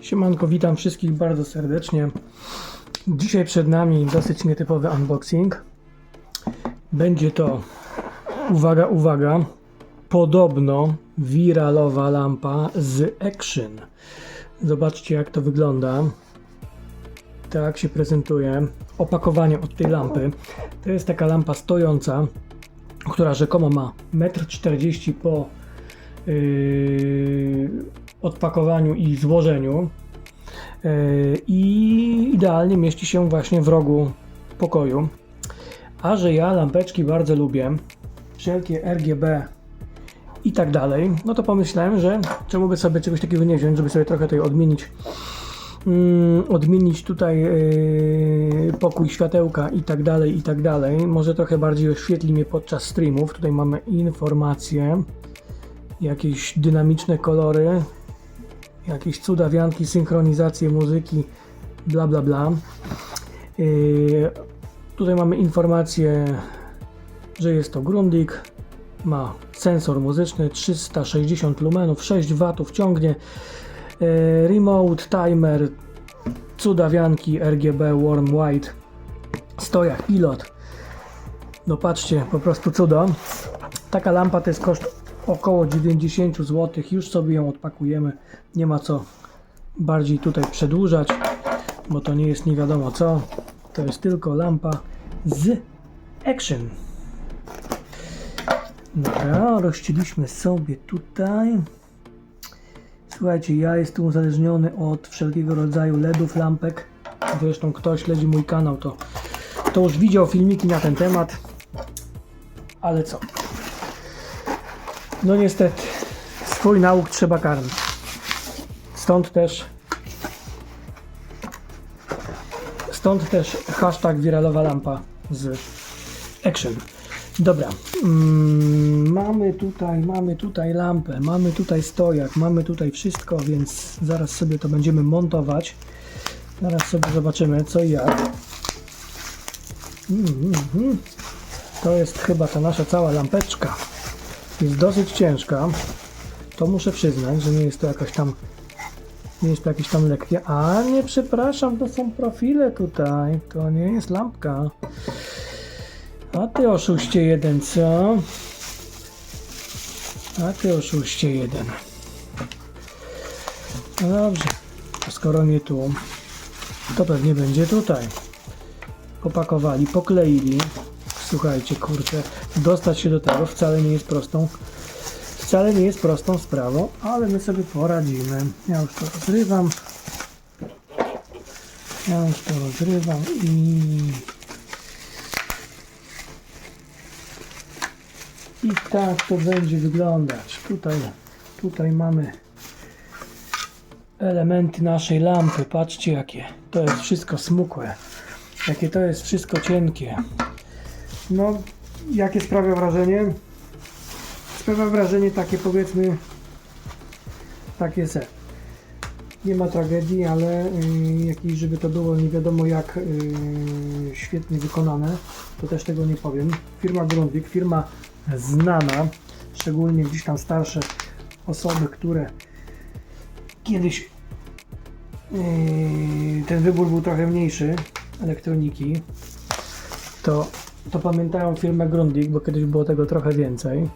Siemanko, witam wszystkich bardzo serdecznie. Dzisiaj przed nami dosyć nietypowy unboxing. Będzie to, uwaga, uwaga, podobno wiralowa lampa z Action. Zobaczcie jak to wygląda. Tak się prezentuje. Opakowanie od tej lampy. To jest taka lampa stojąca, która rzekomo ma 1,40 m po yy, odpakowaniu i złożeniu. Yy, I idealnie mieści się właśnie w rogu pokoju. A że ja lampeczki bardzo lubię, wszelkie RGB i tak dalej, no to pomyślałem, że czemu by sobie czegoś takiego nie wziąć, żeby sobie trochę tutaj odmienić mm, odmienić tutaj yy, pokój światełka i tak dalej, i tak dalej. Może trochę bardziej oświetli mnie podczas streamów. Tutaj mamy informacje, jakieś dynamiczne kolory, jakieś cudawianki, synchronizację muzyki, bla bla bla. Yy, tutaj mamy informację, że jest to Grundig, ma sensor muzyczny 360 lumenów, 6 watów ciągnie, yy, remote timer, cudawianki RGB warm white, stojak pilot. No patrzcie, po prostu cudo. Taka lampa to jest koszt około 90 zł. Już sobie ją odpakujemy. Nie ma co bardziej tutaj przedłużać, bo to nie jest nie wiadomo co. To jest tylko lampa z Action. Dobra, rozcięliśmy sobie tutaj. Słuchajcie, ja jestem uzależniony od wszelkiego rodzaju LEDów, lampek. Zresztą kto śledzi mój kanał, to, to już widział filmiki na ten temat. Ale co? No niestety, swój nauk trzeba karmić. Stąd też stąd też hashtag wiralowa lampa z action. Dobra, mm, mamy tutaj, mamy tutaj lampę, mamy tutaj stojak, mamy tutaj wszystko, więc zaraz sobie to będziemy montować. Zaraz sobie zobaczymy co i jak. Mm, mm. To jest chyba ta nasza cała lampeczka jest dosyć ciężka. To muszę przyznać, że nie jest to jakaś tam nie jest to jakieś tam lekkie. A nie, przepraszam, to są profile tutaj. To nie jest lampka. A ty oszuście jeden, co? A ty oszuście jeden. No dobrze. Skoro nie tu, to pewnie będzie tutaj. Popakowali, pokleili. Słuchajcie, kurczę, dostać się do tego wcale nie jest prostą, wcale nie jest prostą sprawą, ale my sobie poradzimy. Ja już to rozrywam. Ja już to rozrywam i... I tak to będzie wyglądać. Tutaj, tutaj mamy elementy naszej lampy. Patrzcie jakie to jest wszystko smukłe. Jakie to jest wszystko cienkie. No, jakie sprawia wrażenie? Sprawia wrażenie takie powiedzmy takie se. Nie ma tragedii, ale y, jakiś, żeby to było nie wiadomo jak y, świetnie wykonane, to też tego nie powiem. Firma Grundig, firma znana, szczególnie gdzieś tam starsze osoby, które kiedyś y, ten wybór był trochę mniejszy elektroniki, to to pamiętają firmę Grundig, bo kiedyś było tego trochę więcej.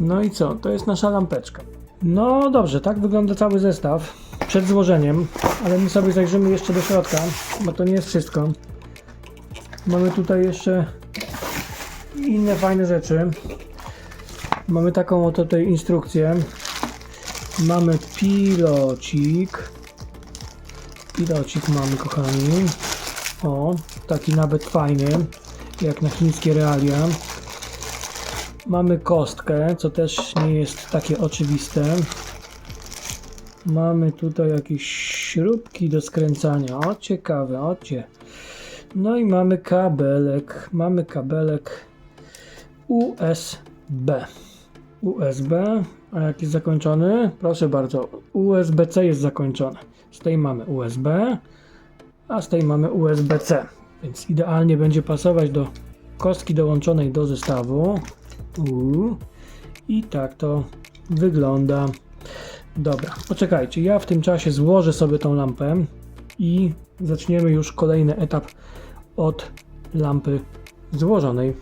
No i co? To jest nasza lampeczka. No dobrze, tak wygląda cały zestaw przed złożeniem, ale my sobie zajrzymy jeszcze do środka, bo to nie jest wszystko. Mamy tutaj jeszcze inne fajne rzeczy. Mamy taką oto tutaj instrukcję. Mamy pilocik. Pilocik mamy, kochani. O, taki nawet fajny, jak na chińskie realia. Mamy kostkę, co też nie jest takie oczywiste. Mamy tutaj jakieś śrubki do skręcania. O, ciekawe, ocie. No i mamy kabelek. Mamy kabelek USB. USB, a jak jest zakończony? Proszę bardzo, USB-C jest zakończony. Z tej mamy USB, a z tej mamy USB-C, więc idealnie będzie pasować do kostki dołączonej do zestawu. Uuu. I tak to wygląda. Dobra, poczekajcie, ja w tym czasie złożę sobie tą lampę i zaczniemy już kolejny etap od lampy złożonej.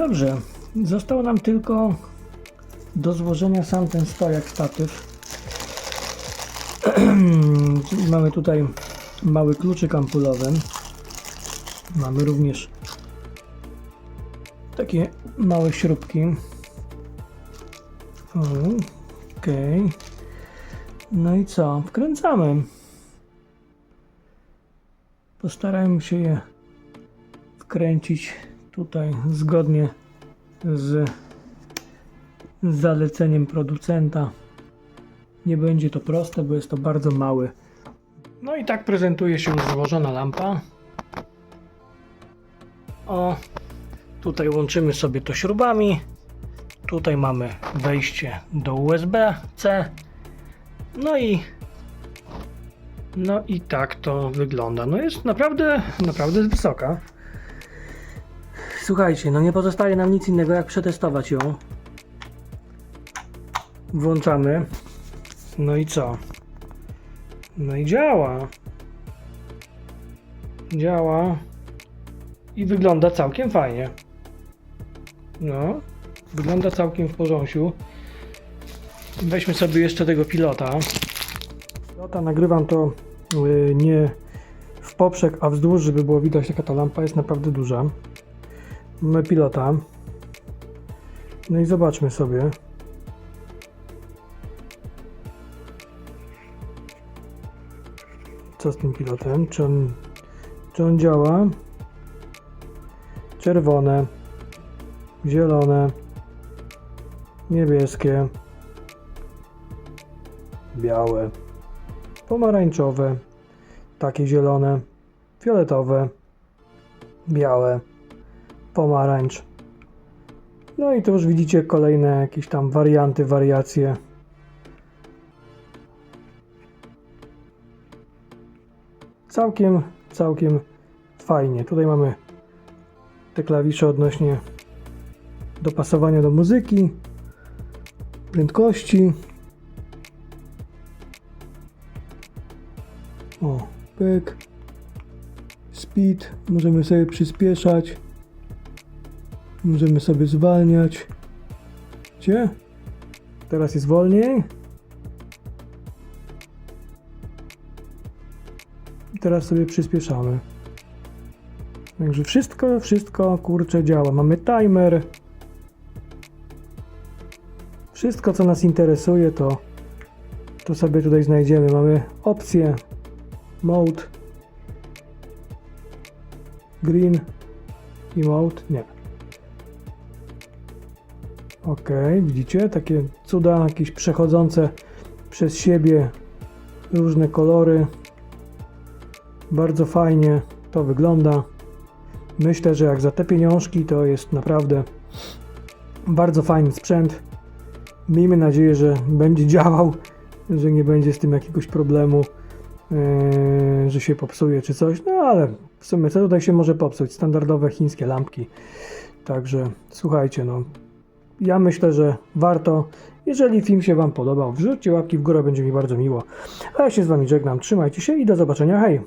Dobrze, został nam tylko do złożenia sam ten stojak statyw. Mamy tutaj mały kluczyk ampulowy. Mamy również takie małe śrubki. Okej. No i co? Wkręcamy. Postarajmy się je wkręcić tutaj zgodnie z zaleceniem producenta. Nie będzie to proste, bo jest to bardzo mały. No i tak prezentuje się już złożona lampa. O, tutaj łączymy sobie to śrubami. Tutaj mamy wejście do USB-C. No i no i tak to wygląda. No jest naprawdę, naprawdę wysoka. Słuchajcie, no nie pozostaje nam nic innego jak przetestować ją. Włączamy. No i co? No i działa. Działa. I wygląda całkiem fajnie. No, wygląda całkiem w porządku. Weźmy sobie jeszcze tego pilota. Pilota nagrywam to y, nie w poprzek, a wzdłuż, żeby było widać jaka ta lampa jest naprawdę duża. Mamy pilota. No i zobaczmy sobie. Co z tym pilotem? Czy on, czy on działa? Czerwone, zielone, niebieskie, białe, pomarańczowe, takie zielone, fioletowe, białe pomarańcz. No i tu już widzicie kolejne jakieś tam warianty, wariacje. Całkiem, całkiem fajnie. Tutaj mamy te klawisze odnośnie dopasowania do muzyki, prędkości. O, pyk. Speed, możemy sobie przyspieszać. Możemy sobie zwalniać. Gdzie? Teraz jest wolniej. I teraz sobie przyspieszamy. Także wszystko, wszystko kurczę działa. Mamy timer. Wszystko co nas interesuje to to sobie tutaj znajdziemy. Mamy opcję mode green i mode nie. Ok, widzicie? Takie cuda, jakieś przechodzące przez siebie różne kolory. Bardzo fajnie to wygląda. Myślę, że jak za te pieniążki to jest naprawdę bardzo fajny sprzęt. Miejmy nadzieję, że będzie działał, że nie będzie z tym jakiegoś problemu, yy, że się popsuje czy coś. No ale w sumie co tutaj się może popsuć? Standardowe chińskie lampki. Także słuchajcie, no ja myślę, że warto. Jeżeli film się Wam podobał, wrzućcie łapki w górę, będzie mi bardzo miło. A ja się z Wami żegnam, trzymajcie się i do zobaczenia, hej!